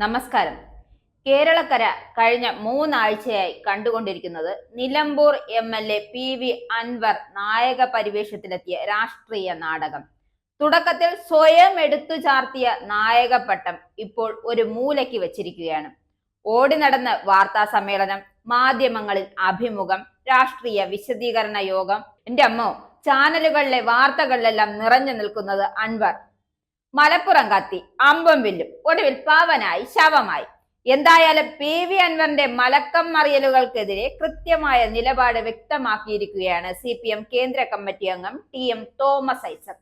നമസ്കാരം. കേരളക്കര കഴിഞ്ഞ മൂന്നാഴ്ചയായി കണ്ടുകൊണ്ടിരിക്കുന്നത് Nilambur M L A P V Anvar നായക പരിവേഷത്തിലെത്തിയ രാഷ്ട്രീയ നാടകം. തുടക്കത്തിൽ സ്വയം എടുത്തു ചാർത്തിയ നായകപ്പട്ടം ഇപ്പോൾ ഒരു മൂലയ്ക്ക് വെച്ചിരിക്കുകയാണ്. ഓടി നടന്ന വാർത്താ സമ്മേളനം മാധ്യമങ്ങളിൽ അഭിമുഖം രാഷ്ട്രീയ വിശദീകരണ യോഗം. എന്റെ അമ്മോ ചാനലുകളിലെ വാർത്തകളിലെല്ലാം നിറഞ്ഞു നിൽക്കുന്നത് അൻവർ. മലപ്പുറം കത്തി അമ്പം വില്ലും ഒടുവിൽ പാവനായി ശവമായി. എന്തായാലും പി വി അൻവറിന്റെ മലക്കം മറിയലുകൾക്കെതിരെ കൃത്യമായ നിലപാട് വ്യക്തമാക്കിയിരിക്കുകയാണ് സി പി എം കേന്ദ്ര കമ്മിറ്റി അംഗം ടി എം തോമസ് ഐസക്.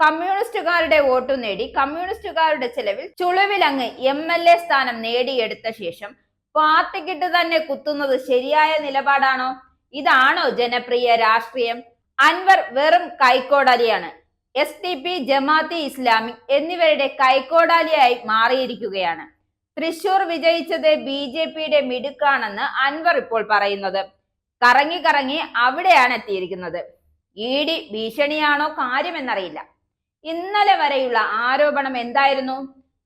കമ്മ്യൂണിസ്റ്റുകാരുടെ വോട്ടു നേടി കമ്മ്യൂണിസ്റ്റുകാരുടെ ചെലവിൽ ചുളുവിലങ്ങ് എം എൽ എ സ്ഥാനം നേടിയെടുത്ത ശേഷം പാർട്ടിക്കിട്ട് തന്നെ കുത്തുന്നത് ശരിയായ നിലപാടാണോ? ഇതാണോ ജനപ്രിയ രാഷ്ട്രീയം? അൻവർ വെറും കൈക്കോടാലിയാണ് S T P Jamaat-e Islami എന്നിവരുടെ കൈക്കോടാലിയായി മാറിയിരിക്കുകയാണ്. തൃശൂർ വിജയിച്ചത് ബി ജെ പിയുടെ മിടുക്കാണെന്ന് അൻവർ ഇപ്പോൾ പറയുന്നത്. കറങ്ങി കറങ്ങി അവിടെയാണ് എത്തിയിരിക്കുന്നത്. ഇ ഡി ഭീഷണിയാണോ കാര്യമെന്നറിയില്ല. ഇന്നലെ വരെയുള്ള ആരോപണം എന്തായിരുന്നു?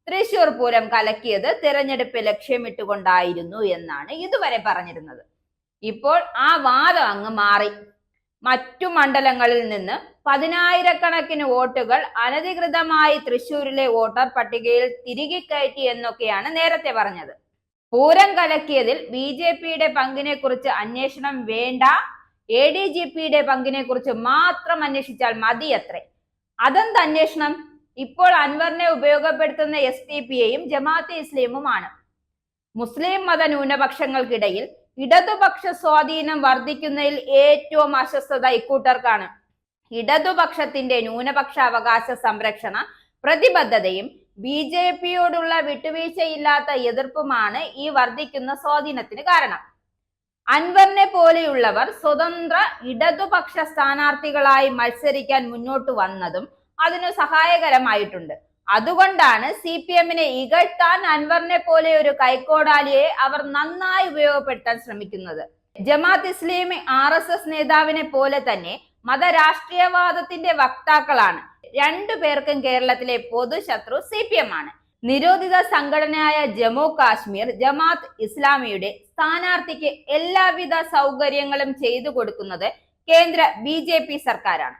തൃശൂർ പൂരം കലക്കിയത് തിരഞ്ഞെടുപ്പ് ലക്ഷ്യമിട്ടുകൊണ്ടായിരുന്നു എന്നാണ് ഇതുവരെ പറഞ്ഞിരുന്നത്. ഇപ്പോൾ ആ വാദം അങ്ങ് മാറി. മറ്റു മണ്ഡലങ്ങളിൽ നിന്ന് പതിനായിരക്കണക്കിന് വോട്ടുകൾ അനധികൃതമായി തൃശൂരിലെ വോട്ടർ പട്ടികയിൽ തിരികെ കയറ്റി എന്നൊക്കെയാണ് നേരത്തെ പറഞ്ഞത്. പൂരം കലക്കിയതിൽ ബി ജെ പിയുടെ പങ്കിനെ കുറിച്ച് അന്വേഷണം വേണ്ട എ ഡി ജി പിയുടെ പങ്കിനെ കുറിച്ച് മാത്രം അന്വേഷിച്ചാൽ മതിയത്രേ. അതെന്ത് അന്വേഷണം? ഇപ്പോൾ അൻവറിനെ ഉപയോഗപ്പെടുത്തുന്ന എസ് ടി പിയെയും ജമാഅത്തെ ഇസ്ലീമുമാണ്. മുസ്ലിം മത ന്യൂനപക്ഷങ്ങൾക്കിടയിൽ ഇടതുപക്ഷ സ്വാധീനം വർദ്ധിക്കുന്നതിൽ ഏറ്റവും അസ്വസ്ഥത ഇക്കൂട്ടർക്കാണ്. ഇടതുപക്ഷത്തിന്റെ ന്യൂനപക്ഷ അവകാശ സംരക്ഷണ പ്രതിബദ്ധതയും ബി ജെ പിയോടുള്ള വിട്ടുവീഴ്ചയില്ലാത്ത എതിർപ്പുമാണ് ഈ വർദ്ധിക്കുന്ന സ്വാധീനത്തിന് കാരണം. അൻവറിനെ പോലെയുള്ളവർ സ്വതന്ത്ര ഇടതുപക്ഷ സ്ഥാനാർത്ഥികളായി മത്സരിക്കാൻ മുന്നോട്ട് വന്നതും അതിനു സഹായകരമായിട്ടുണ്ട്. അതുകൊണ്ടാണ് സി പി എമ്മിനെ ഇകഴ്ത്താൻ അൻവറിനെ പോലെ ഒരു കൈക്കോടാലിയെ അവർ നന്നായി ഉപയോഗപ്പെടുത്താൻ ശ്രമിക്കുന്നത്. Jamaat Islami R S S നേതാവിനെ പോലെ തന്നെ മതരാഷ്ട്രീയവാദത്തിന്റെ വക്താക്കളാണ്. രണ്ടു പേർക്കും കേരളത്തിലെ പൊതുശത്രു സി പി എം ആണ് നിരോധിത സംഘടനയായ ജമ്മു കാശ്മീർ ജമാഅത്ത് ഇസ്ലാമിയുടെ സ്ഥാനാർത്ഥിക്ക് എല്ലാവിധ സൗകര്യങ്ങളും ചെയ്തു കൊടുക്കുന്നത് കേന്ദ്ര ബി ജെ പി സർക്കാരാണ്.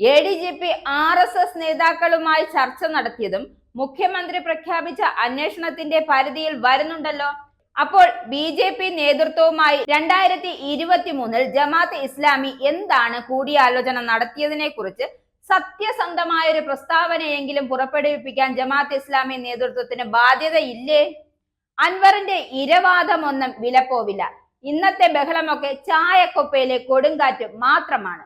A D G P R S S നേതാക്കളുമായി ചർച്ച നടത്തിയതും മുഖ്യമന്ത്രി പ്രഖ്യാപിച്ച അന്വേഷണത്തിന്റെ പരിധിയിൽ വരുന്നുണ്ടല്ലോ. അപ്പോൾ ബി ജെ പി നേതൃത്വവുമായി രണ്ടായിരത്തി ഇരുപത്തി മൂന്നിൽ ജമാഅത്ത് ഇസ്ലാമി എന്താണ് കൂടിയാലോചന നടത്തിയതിനെ കുറിച്ച് സത്യസന്ധമായ ഒരു പ്രസ്താവനയെങ്കിലും പുറപ്പെടുവിപ്പിക്കാൻ ജമാഅത്ത് ഇസ്ലാമി നേതൃത്വത്തിന് ബാധ്യതയില്ലേ? അൻവറിന്റെ ഇരവാദമൊന്നും വിലപ്പോവില്ല. ഇന്നത്തെ ബഹളമൊക്കെ ചായക്കൊപ്പയിലെ കൊടുങ്കാറ്റ് മാത്രമാണ്.